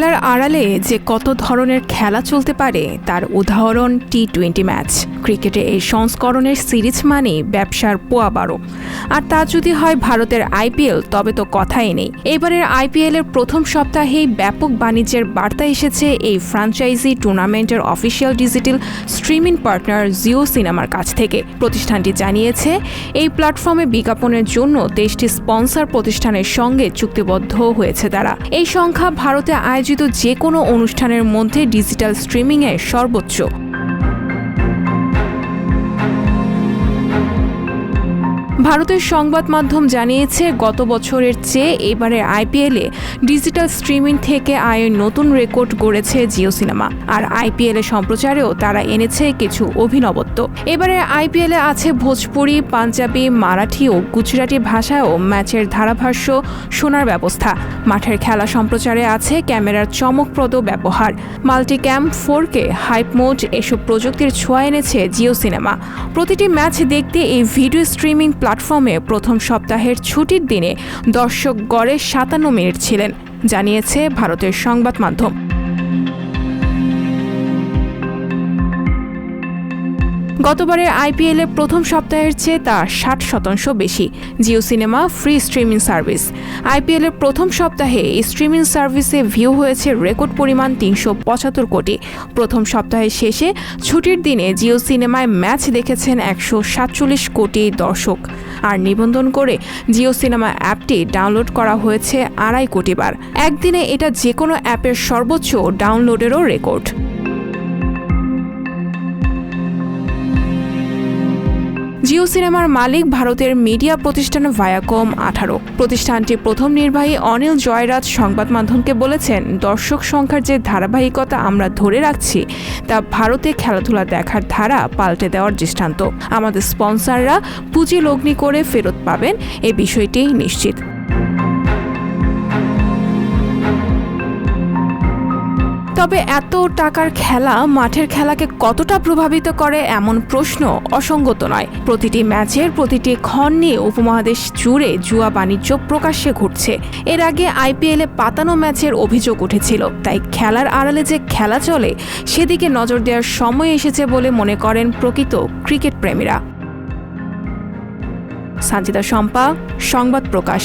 খেলার আড়ালে যে কত ধরনের খেলা চলতে পারে, তার উদাহরণ টি টোয়েন্টি ম্যাচ ক্রিকেটে এই সংস্করণের সিরিজ মানে ব্যবসার পোয়া বারো আর তা যদি হয় ভারতের আইপিএল তবে তো কথাই নেই। এবারের আইপিএল এর প্রথম সপ্তাহেই ব্যাপক বাণিজ্যের বার্তা এসেছে এই ফ্রাঞ্চাইজি টুর্নামেন্টের official digital streaming partner Jio সিনেমার কাছ থেকে। প্রতিষ্ঠানটি জানিয়েছে, এই প্ল্যাটফর্মে বিজ্ঞাপনের জন্য দেশটি স্পন্সর প্রতিষ্ঠানের সঙ্গে চুক্তিবদ্ধ হয়েছে তারা। এই সংখ্যা ভারতে আয়োজিত যে কোনো অনুষ্ঠানের মধ্যে ডিজিটাল স্ট্রিমিংয়ে সর্বোচ্চ। ভারতের সংবাদ মাধ্যম জানিয়েছে, গত বছরের চেয়ে এবারে আইপিএলে ডিজিটাল স্ট্রিমিং থেকে আয়ের নতুন রেকর্ড গড়েছে জিও সিনেমা। আর আইপিএল সম্প্রচারেও তারা এনেছে কিছু অভিনবত্ব। এবারে আইপিএল আছে ভোজপুরি, পাঞ্জাবি, মারাঠি ও গুজরাটি ভাষায়ও ম্যাচের ধারাভাষ্য শোনার ব্যবস্থা। মাঠের খেলা সম্প্রচারে আছে ক্যামেরার চমকপ্রদ ব্যবহার। Multicam four K, hype mode এসব প্রযুক্তির ছোঁয়া এনেছে জিও সিনেমা। প্রতিটি ম্যাচ দেখতে এই ভিডিও স্ট্রিমিং প্ল্যাটফর্মে প্রথম সপ্তাহের ছুটির দিনে দর্শক গড়ে সাতান্ন মিনিট ছিলেন, জানিয়েছে ভারতের সংবাদ মাধ্যম। গতবারের আইপিএল প্রথম সপ্তাহের চেয়ে তা ষাট শতাংশ বেশি, Jio cinema, free streaming service. IPL এর প্রথম সপ্তাহে স্ট্রিমিং সার্ভিসে ভিউ হয়েছে রেকর্ড পরিমাণ তিনশো পঁচাত্তর কোটি। প্রথম সপ্তাহের শেষে ছুটির দিনে জিও সিনেমায় ম্যাচ দেখেছেন একশো সাতচল্লিশ কোটি দর্শক। আর নিবন্ধন করে জিও সিনেমা অ্যাপটি ডাউনলোড করা হয়েছে আড়াই কোটি বার। একদিনে এটা যে কোনো অ্যাপের সর্বোচ্চ ডাউনলোডেরও রেকর্ড। জিও সিনেমার মালিক ভারতের মিডিয়া প্রতিষ্ঠান ভায়াকম আঠারো। প্রতিষ্ঠানটির প্রথম নির্বাহী অনিল জয়রাজ সংবাদ মাধ্যমকে বলেছেন, দর্শক সংখ্যার যে ধারাবাহিকতা আমরা ধরে রাখছি, তা ভারতে খেলাধুলা দেখার ধারা পাল্টে দেওয়ার দৃষ্টান্ত। আমাদের স্পন্সাররা পুঁজি লগ্নি করে ফেরত পাবেন, এ বিষয়টি নিশ্চিত। তবে এত টাকার খেলা মাঠের খেলাকে কতটা প্রভাবিত করে এমন প্রশ্ন অসঙ্গত নয়। প্রতিটি ম্যাচের প্রতিটি ক্ষণ নিয়ে উপমহাদেশ জুড়ে জুয়া বাণিজ্য প্রকাশ্যে ঘটছে। এর আগে আইপিএলে পাতানো ম্যাচের অভিযোগ উঠেছিল। তাই খেলার আড়ালে যে খেলা চলে, সেদিকে নজর দেওয়ার সময় এসেছে বলে মনে করেন প্রকৃত ক্রিকেট প্রেমীরা। সাঞ্জিদা শম্পা, সংবাদ প্রকাশ।